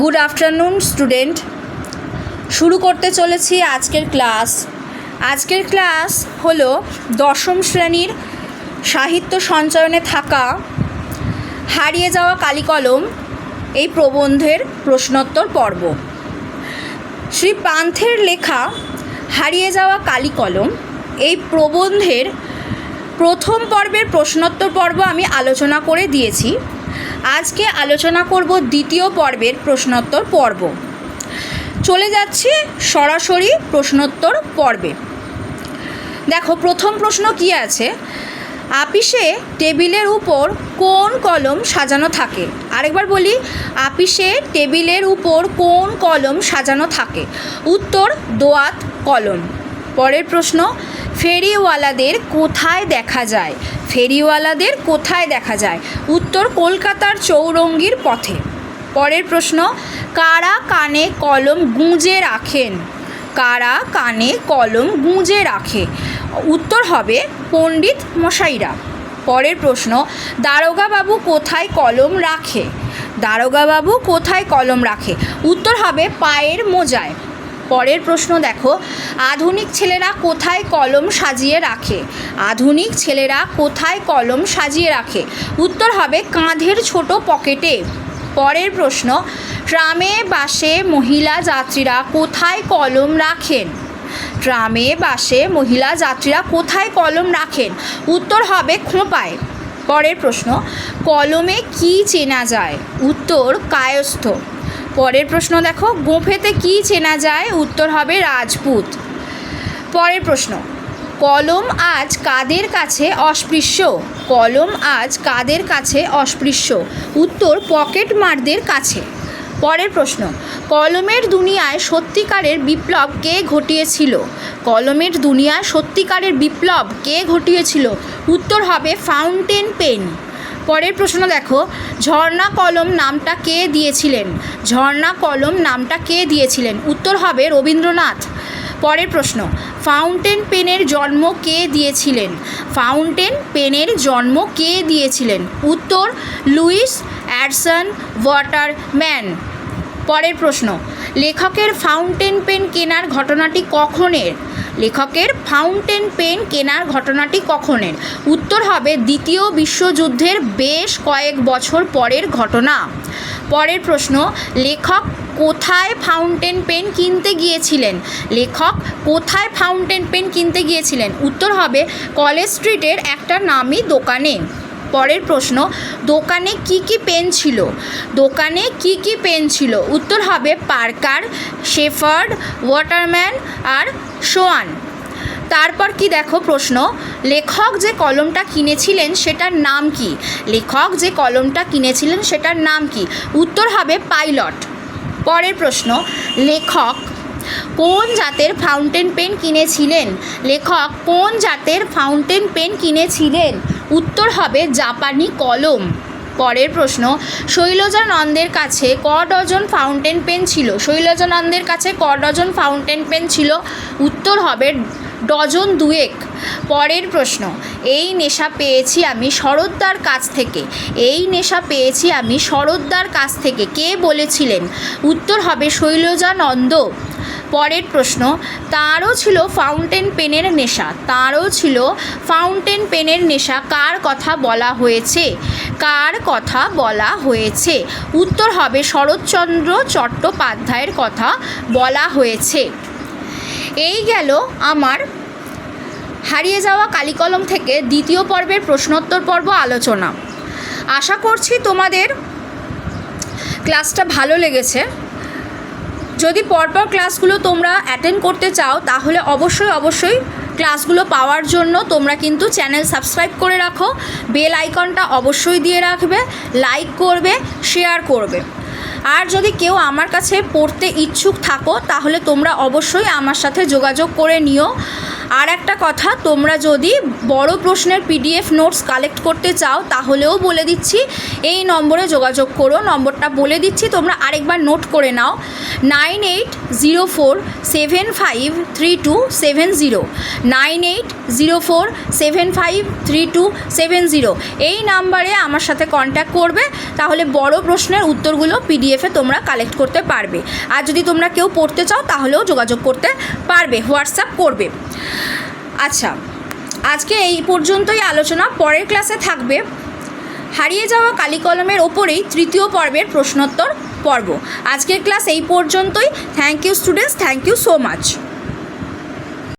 Good afternoon student শুরু করতে চলেছি আজকের ক্লাস আজকের ক্লাস হলো দশম শ্রেণির সাহিত্য সঞ্চয়নে থাকা, হারিয়ে যাওয়া কালিকলম, এই প্রবন্ধের প্রশ্নোত্তর পর্ব। শ্রী পান্থের লেখা, হারিয়ে যাওয়া কালিকলম, এই প্রবন্ধের প্রথম পর্বের প্রশ্নোত্তর পর্ব আমি আলোচনা করে দিয়েছি। আজকে আলোচনা করব দ্বিতীয় পর্বের প্রশ্নোত্তর পর্ব। চলে যাচ্ছি সরাসরি প্রশ্নোত্তর পর্বে। দেখো, প্রথম প্রশ্ন কি আছে? আপিসে টেবিলের উপর কোন কলম সাজানো থাকে? আরেকবার বলি, আপিসে টেবিলের উপর কোন কলম সাজানো থাকে? উত্তর, দোয়াত কলম। পরের প্রশ্ন, ফেরিওয়ালাদের কোথায় দেখা যায়? ফেরিওয়ালাদের কোথায় দেখা যায়? উত্তর কলকাতার চৌরঙ্গির পথে। পরের প্রশ্ন, কারা কানে কলম গুঁজে রাখেন? কারা কানে কলম গুঁজে রাখে? উত্তর হবে পণ্ডিত মশাইরা। পরের প্রশ্ন, দারোগাবাবু কোথায় কলম রাখে? দারোগাবাবু কোথায় কলম রাখে? উত্তর হবে পায়ের মোজায়। পরের প্রশ্ন দেখো, আধুনিক ছেলেরা কোথায় কলম সাজিয়ে রাখে? আধুনিক ছেলেরা কোথায় কলম সাজিয়ে রাখে? উত্তর হবে কাঁধের ছোট পকেটে। পরের প্রশ্ন, ট্রামে বাসে মহিলা যাত্রীরা কোথায় কলম রাখেন? ট্রামে বাসে মহিলা যাত্রীরা কোথায় কলম রাখেন? উত্তর হবে খোঁপায়। পরের প্রশ্ন, কলমে কি চেনা যায়? উত্তর, কায়স্থ। পরের প্রশ্ন দেখো, গোঁফেতে কি চেনা যায়? উত্তর হবে রাজপুত। পরের প্রশ্ন, কলম আজ কাদের কাছে অস্পৃশ্য? কলম আজ কাদের কাছে অস্পৃশ্য? উত্তর, পকেট মারদের কাছে। পরের প্রশ্ন, কলমের দুনিয়ায় সত্যিকারের বিপ্লব কে ঘটিয়েছিল? কলমের দুনিয়ায় সত্যিকারের বিপ্লব কে ঘটিয়েছিল? উত্তর হবে ফাউন্টেন পেন। পরের প্রশ্ন দেখো, ঝর্ণা কলম নামটা কে দিয়েছিলেন? ঝর্ণা কলম নামটা কে দিয়েছিলেন? উত্তর হবে রবীন্দ্রনাথ। পরের প্রশ্ন, ফাউন্টেন পেনের জন্ম কে দিয়েছিলেন? ফাউন্টেন পেনের জন্ম কে দিয়েছিলেন? উত্তর, লুইস অ্যাডসন ওয়াটারম্যান। পরের প্রশ্ন, লেখকের ফাউন্টেন পেন কেনার ঘটনাটি কখনের? লেখকের ফাউন্টেন পেন কেনার ঘটনাটি কখনের? উত্তর হবে দ্বিতীয় বিশ্বযুদ্ধের বেশ কয়েক বছর পরের ঘটনা। পরের প্রশ্ন, লেখক কোথায় ফাউন্টেন পেন কিনতে গিয়েছিলেন? লেখক কোথায় ফাউন্টেন পেন কিনতে গিয়েছিলেন? উত্তর হবে কলেজ স্ট্রিটের একটা নামি দোকানে। পরের প্রশ্ন, দোকানে কি কি পেন ছিল? দোকানে কি কি পেন ছিল? উত্তর হবে পার্কার, শেফার্ড, ওয়াটারম্যান আর সোয়ান। তারপর কি দেখো প্রশ্ন, লেখক যে কলমটা কিনেছিলেন সেটার নাম কি? লেখক যে কলমটা কিনেছিলেন সেটার নাম কি? উত্তর হবে পাইলট। পরের প্রশ্ন, লেখক কোন জাতের ফাউন্টেন পেন কিনেছিলেন? লেখক, কোন জাতের ফাউন্টেন পেন কিনেছিলেন? উত্তর হবে জাপানি কলম। পরের প্রশ্ন, শৈলজানন্দের কাছে ক ডজন ফাউন্টেন পেন ছিল? শৈলজানন্দের কাছে ক ডজন ফাউন্টেন পেন ছিল? উত্তর হবে ডজন দুয়েক। পরের প্রশ্ন, এই নেশা পেয়েছি আমি শরৎদার কাছ থেকে। এই নেশা পেয়েছি আমি শরৎদার কাছ থেকে। কে বলেছিলেন? উত্তর হবে শৈলজানন্দ। পরের প্রশ্ন, তারও ছিল ফাউন্টেন পেনের নেশা। তারও ছিল ফাউন্টেন পেনের নেশা। কার কথা বলা হয়েছে? কার কথা বলা হয়েছে? উত্তর হবে শরৎচন্দ্র চট্টোপাধ্যায়ের কথা বলা হয়েছে। এই গেল আমার হারিয়ে যাওয়া কালিকলম থেকে দ্বিতীয় পর্বের প্রশ্নোত্তর পর্ব আলোচনা। আশা করছি তোমাদের ক্লাসটা ভালো লেগেছে। যদি পরপর ক্লাসগুলো তোমরা অ্যাটেন্ড করতে চাও, তাহলে অবশ্যই অবশ্যই ক্লাসগুলো পাওয়ার জন্য তোমরা কিন্তু চ্যানেল সাবস্ক্রাইব করে রাখো। বেল আইকনটা অবশ্যই দিয়ে রাখবে লাইক করবে শেয়ার করবে। আর যদি কেউ আমার কাছে পড়তে ইচ্ছুক থাকো, তাহলে তোমরা অবশ্যই আমার সাথে যোগাযোগ করে নিও। আর একটা কথা, তোমরা যদি বড় প্রশ্নের পিডিএফ নোটস কালেক্ট করতে চাও, তাহলেও বলে দিচ্ছি, এই নম্বরে যোগাযোগ করো। নম্বরটা বলে দিচ্ছি, তোমরা আরেকবার নোট করে নাও। Nine eight zero four seven five three two seven zero. Nine eight zero four seven five three two seven zero. এই নাম্বারে আমার সাথে কন্ট্যাক্ট করবে, তাহলে বড় প্রশ্নের উত্তরগুলো পিডিএফে তোমরা কালেক্ট করতে পারবে। আর যদি তোমরা কেউ পড়তে চাও, তাহলেও যোগাযোগ করতে পারবে হোয়াটসঅ্যাপ করবে। আচ্ছা আজকে এই পর্যন্তই আলোচনা, পরের ক্লাসে থাকবে। হারিয়ে যাওয়া কালিকলমের ওপরেই তৃতীয় পর্বের প্রশ্নোত্তর পর্ব। আজকের ক্লাস এই পর্যন্তই। Thank you students thank you so much